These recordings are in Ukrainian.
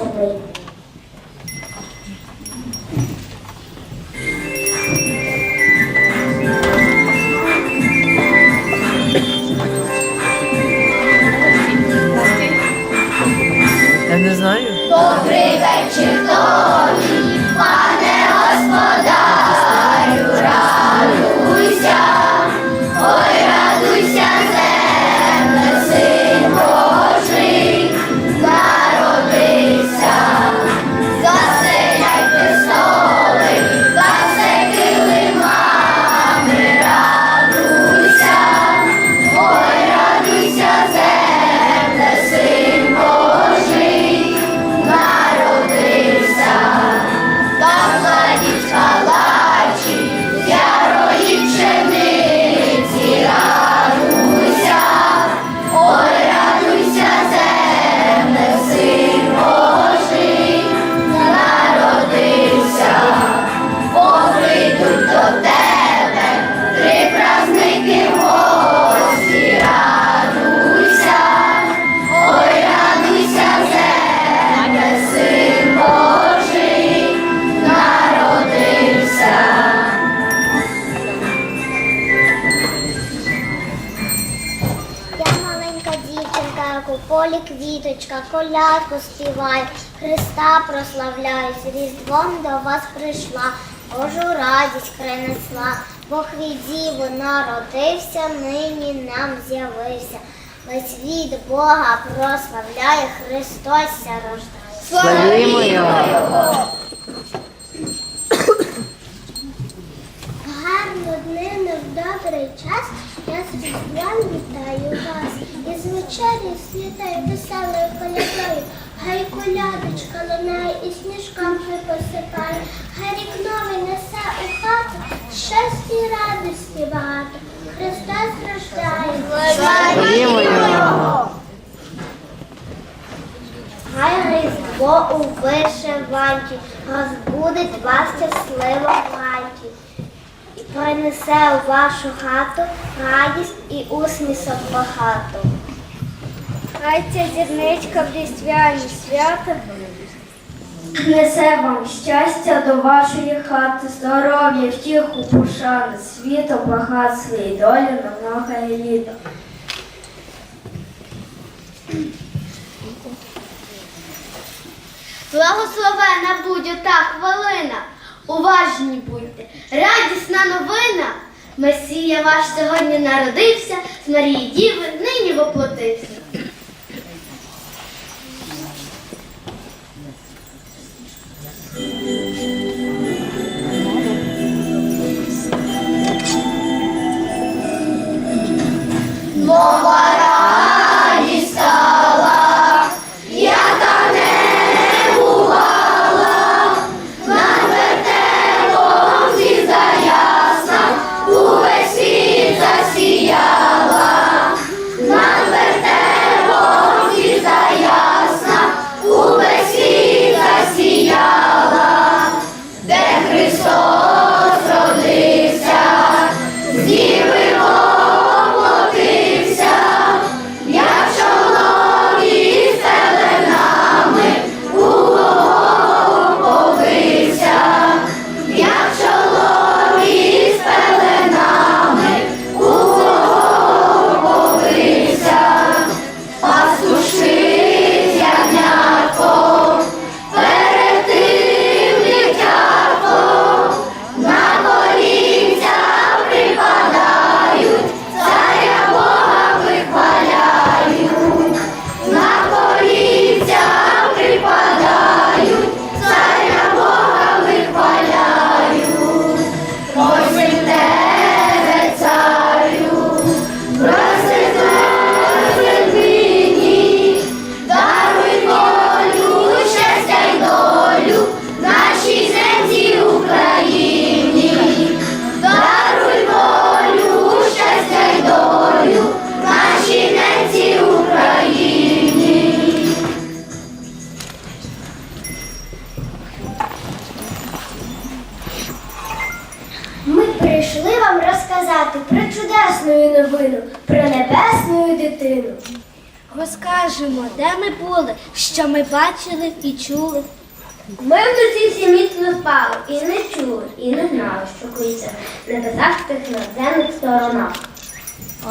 святий. Я не знаю. Добрий вечір тобі, Христа прославляю, з Різдвом до вас прийшла, Божу радість принесла, Бог від діви народився, нині нам з'явився. Весь від Бога прославляє, Христос ся рождає. Славімо його. Гарно днину в добрий час я з Різдвом вітаю вас. І з вечері світаю веселою колядою. Хай колядочка лунає і сніжками посипає. Хай рік новий несе у хату, щастя і радості багато. Христос рождає. Хай Різдво у вишиванці розбудить вас щасливо в хаті. І принесе у вашу хату радість і усмісок багато. Хай ця зірничка в різдвяні свята Несе вам щастя до вашої хати, здоров'я, втіху, пошани, світу, багатства і долі на многое літо. Благословена будь ота хвилина, уважні будьте, радісна новина. Месія ваш сьогодні народився, з Марії Діви нині воплотився. Нова радість розказати про чудесну новину, про небесну дитину. Розкажемо, де ми були, що ми бачили і чули. Ми вночі всі міцно спали і не чули, і не знали, що коїться в небесах тих надземних сторонах.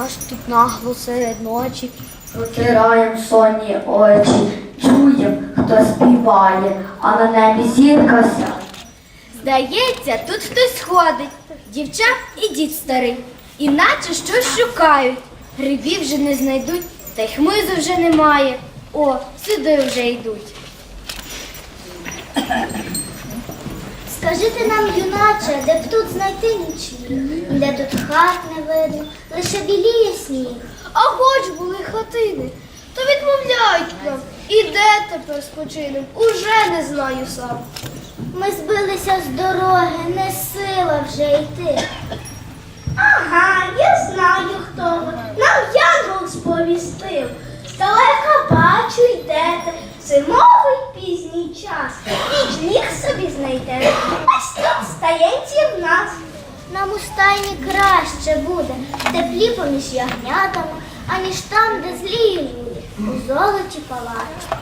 Аж тут нагло серед ночі. Протираєм сонні очі, чуєм, хто співає, а на небі зірка ся. Здається, тут хтось ходить, дівча і дід старий, і наче щось шукають. Грибів вже не знайдуть, та й хмизу вже немає. О, сюди вже йдуть. Скажите нам, юначе, де б тут знайти нічліг, де тут хат не видно, лише біліє сніг. А хоч були хатини, то відмовляють нам. І де тепер спочинем? Уже не знаю сам. Ми збилися з дороги, не сила вже йти. Ага, я знаю, хто ви. Нам янгол сповістив. Здалека бачу, йдете. Зимовий пізній час. Ніч собі знайдете. Ось тут стаєнці в нас. Нам у стайні краще буде, теплі поміж ягнятами, аніж там, де злі люди, у золоті палають.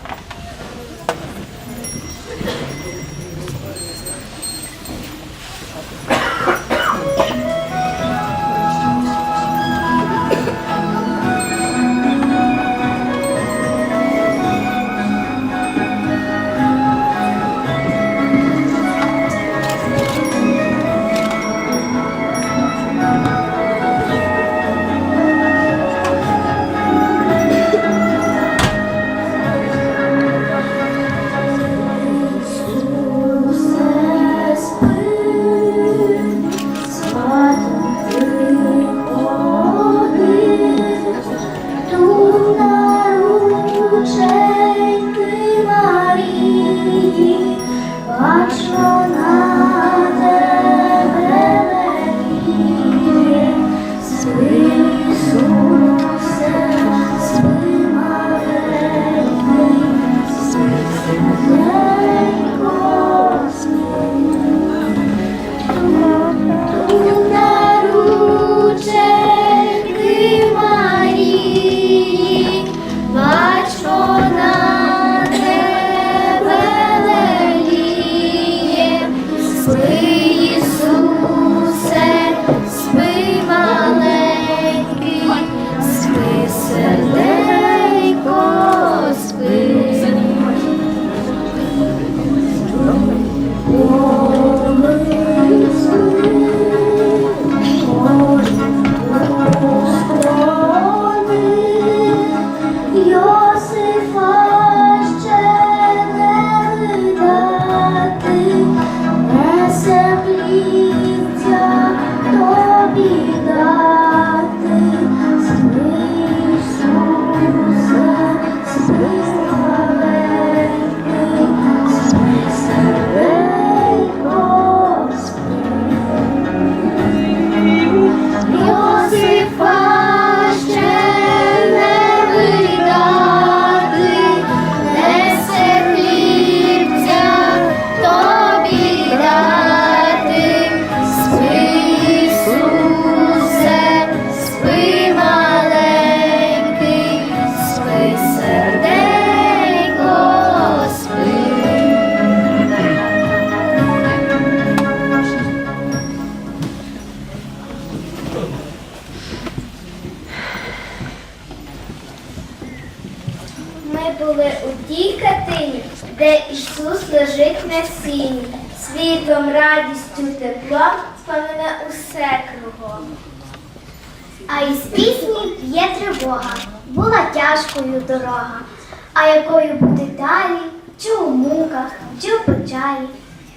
А якою буде далі, чи у муках, чи у печалі.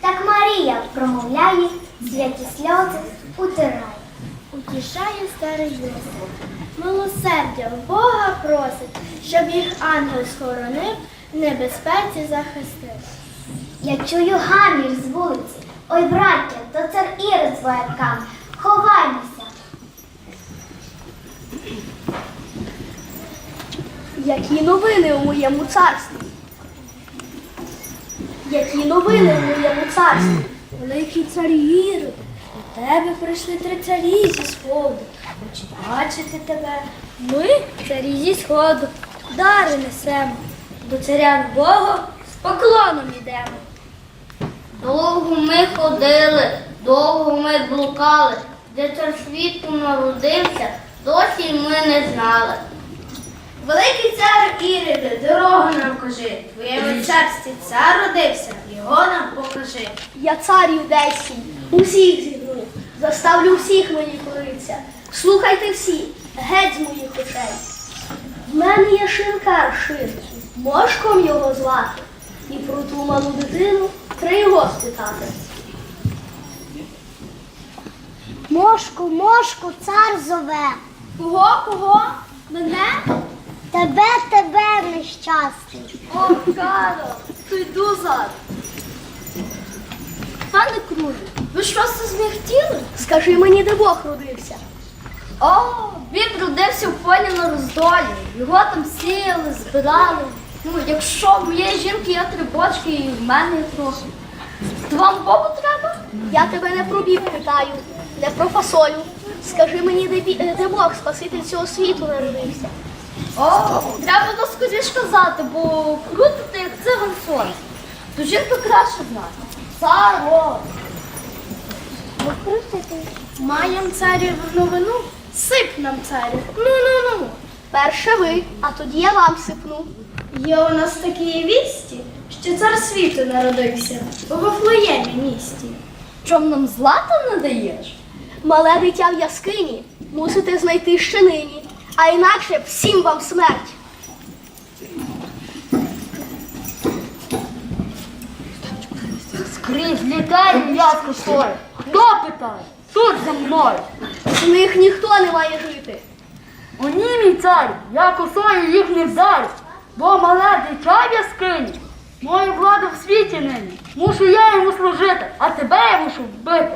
Так Марія промовляє, святі сльози утирає. Утішає старий Йосип. Милосердя в Бога просить, щоб їх ангел схоронив, в небезпеці захистив. Я чую гамір з вулиці. Ой, браття, то цар Ірод з вояками. Ховаймося. Які новини у моєму царстві? Які новини у моєму царстві? Великий цар Ірод тебе прийшли три царі зі сходу. Хочуть бачити тебе. Ми, царі зі сходу, дари несемо. До царя Бога з поклоном йдемо. Довго ми ходили, довго ми блукали, де цар світу народився, досі ми не знали. Великий цар Іриде, дорогу нам кажи. Твоєму царстві цар родився, його нам покажи. Я цар юдейський, усіх зігну, заставлю всіх мені коритися. Слухайте всі, геть з моїх очей. В мене є шинкар шин, мошком його звати, і про ту малу дитину треба його спитати. Мошку, мошку, цар зове. Кого, кого? Мене? Тебе, тебе нещасний. О, Каро, то йду зараз. Пане Круже, ви що це змігтіли? Скажи мені, де Бог родився. О, він родився в полі на роздолі. Його там сіяли, збирали. Ну, якщо в моєї жінки є три бочки і в мене є трохи. То вам Богу треба? Я тебе не про біб питаю, не про фасолю. Скажи мені, де, бі- де Бог, спаситель цього світу народився. О, треба було скоріш казати, бо крутити як циган сонце. То жінка краще знати. Саро! Маєм царів новину? Сип нам царю. Ну, ну, ну. Перше ви, а тоді я вам сипну. Є у нас такі вісті, що цар світу народився у Вифлеємі місті. Чом нам злата не даєш? Мале дитя в яскині мусите знайти ще нині, а інакше всім вам смерть. Скрізь літає я косою. Хто питає? Тут за мною. З них ніхто не має жити. О ні, мій цар, я косою їх не вдарю, бо мале дитя в яскині. Мою владу в світі нині. Мушу я йому служити, а тебе я мушу вбити.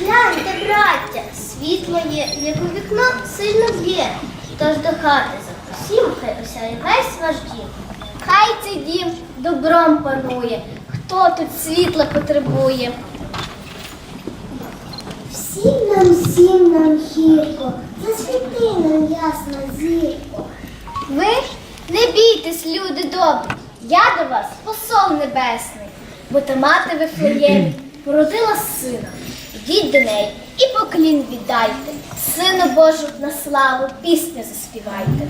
Гляньте, браття, світло є, як у вікно сильно б'є. Тож до хати запросім, хай осяє весь ваш дім. Хай цей дім добром панує, хто тут світла потребує. Всім нам, всім нам гірко, засвіти нам ясно зірко. Ви не бійтесь, люди добрі, я до вас посол небесний, бо та мати Вифлеємі породила сина. Йдіть до неї і поклін віддайте, Сину Божу на славу пісню заспівайте.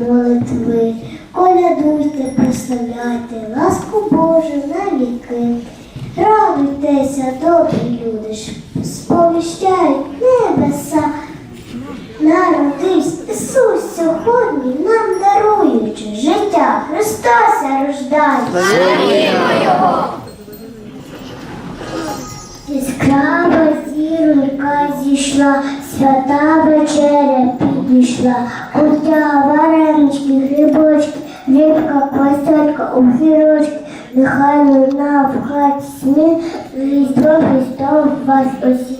Молитви. Колядуйте, прославляйте, ласку Божу на віки. Радуйтеся, добрі люди, сповіщають небеса. Народився Ісус сьогодні нам даруючи життя. Христося рождає. Яскрава зіронька зійшла, свята вечеря підійшла, кутя, варенички, грибочки, рибка, квасолька, огірочки, нехай луна в хаті сміх, Різдво Христов вас усіх.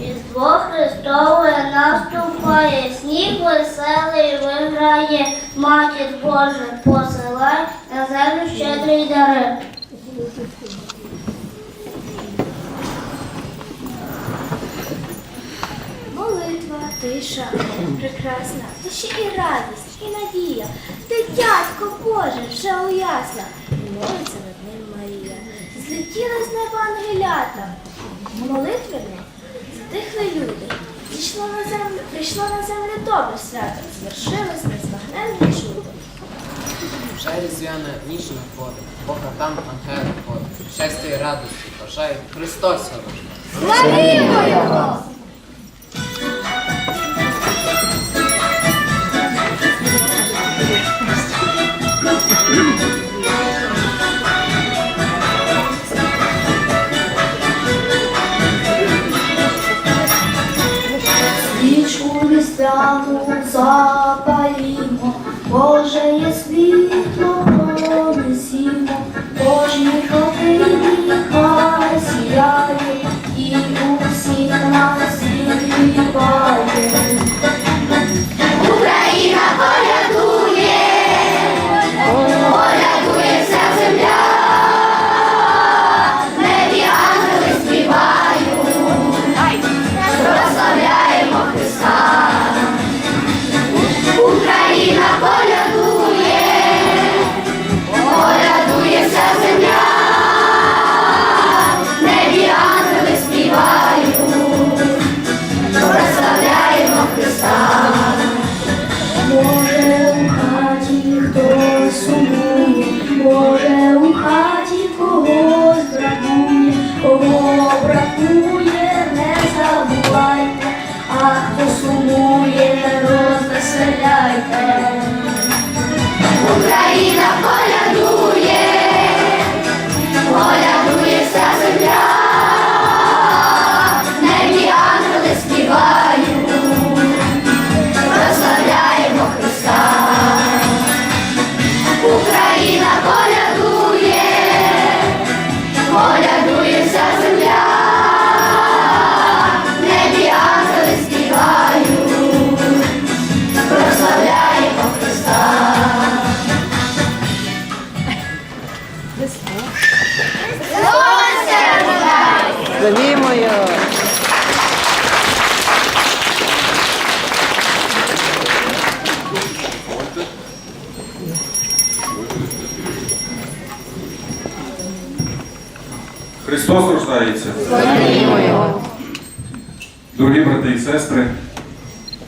Різдво Христове наступає, сніг веселий виграє, матір Боже посилай на землю щедрий дари. Молитва, тиша, прекрасна, душі і радість, і надія. Дитятко Боже, вже уясна, і молиться над ним Марія. Злетіли з неба ангелята, молитвенно затихли люди. Зійшло на землю, прийшло на землю добре свято, звершилось незбагненне чудо. Вже різдвяна ніч надходить, по хатам ангели ходить. Щастя і радості бажаю Христос народжений. Свічку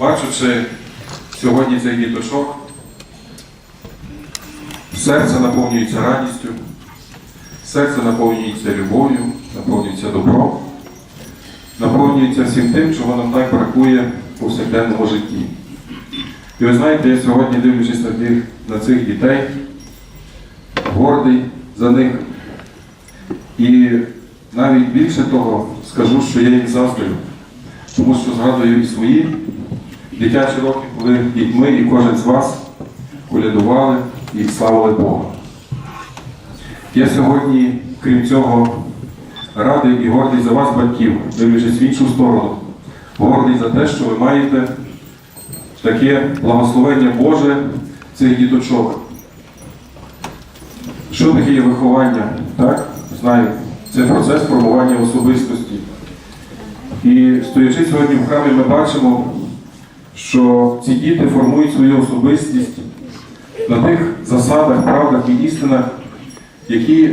бачачи сьогодні цей діточок, серце наповнюється радістю, серце наповнюється любов'ю, наповнюється добром, наповнюється всім тим, чого нам так бракує у повсякденному житті. І ви знаєте, я сьогодні, дивлячись на, тих, на цих дітей, гордий за них. І навіть більше того, скажу, що я їм заздрю, тому що згадую і свої дитячі роки, коли дітьми і кожен з вас колядували і славили Бога. Я сьогодні, крім цього, радий і гордий за вас, батьків, дивлячись в іншу сторону, гордий за те, що ви маєте таке благословення Боже цих діточок. Що таке є виховання? Так? Знаю, це процес формування особистості. І стоячи сьогодні в храмі, ми бачимо, що ці діти формують свою особистість на тих засадах, правдах і істинах, які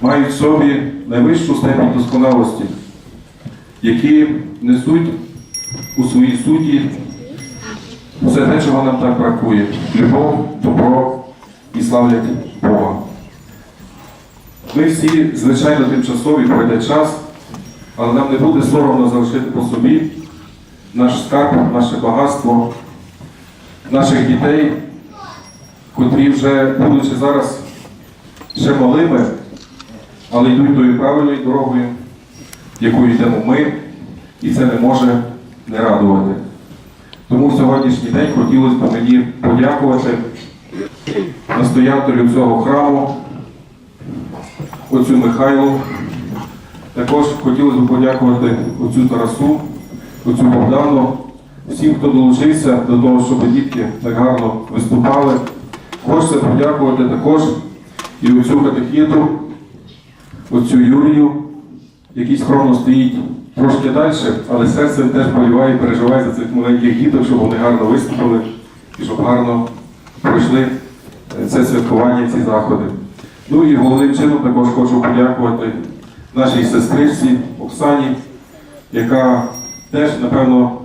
мають в собі найвищу степінь досконалості, які несуть у своїй суті все те, чого нам так бракує: любов, добро і славлять Бога. Ми всі, звичайно, тимчасові пройде час, але нам не буде соромно залишити по собі наш скарб, наше багатство, наших дітей, котрі вже, будучи зараз ще малими, але йдуть тою правильною дорогою, якою йдемо ми, і це не може не радувати. Тому в сьогоднішній день хотілося б мені подякувати настоятелю цього храму, отцю Михайлу. Також хотілося б подякувати отцю Тарасу, отцю Богдану, всім, хто долучився до того, щоб дітки так гарно виступали. Хочеться подякувати також і оцю катехіту, оцю Юрію, який скромно стоїть трошки далі, але серце теж боліває і переживає за цих маленьких діток, щоб вони гарно виступили і щоб гарно пройшли е, це святкування, ці заходи. Ну і головним чином також хочу подякувати нашій сестричці Оксані, яка теж, напевно,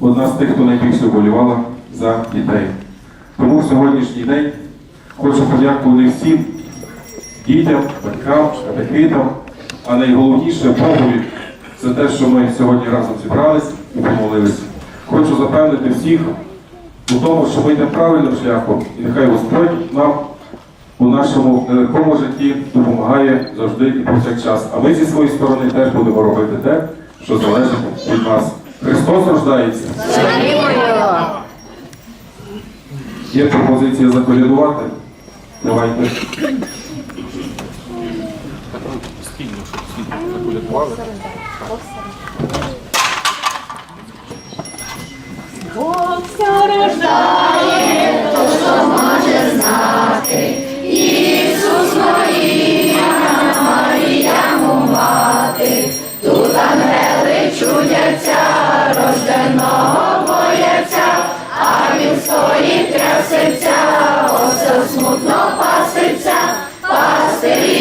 одна з тих, хто найбільше вболівала за дітей. Тому в сьогоднішній день хочу подякувати всім дітям, батькам, катехитам, а найголовніше Богові за те, що ми сьогодні разом зібрались і помолилися. Хочу запевнити всіх у тому, що ми йдемо правильним шляхом, і нехай Господь нам у нашому нелегкому житті допомагає завжди і повсякчас. А ми зі своєї сторони теж будемо робити те, що залежить від нас. Христос рождається. Є пропозиція заколядувати. Давайте. Не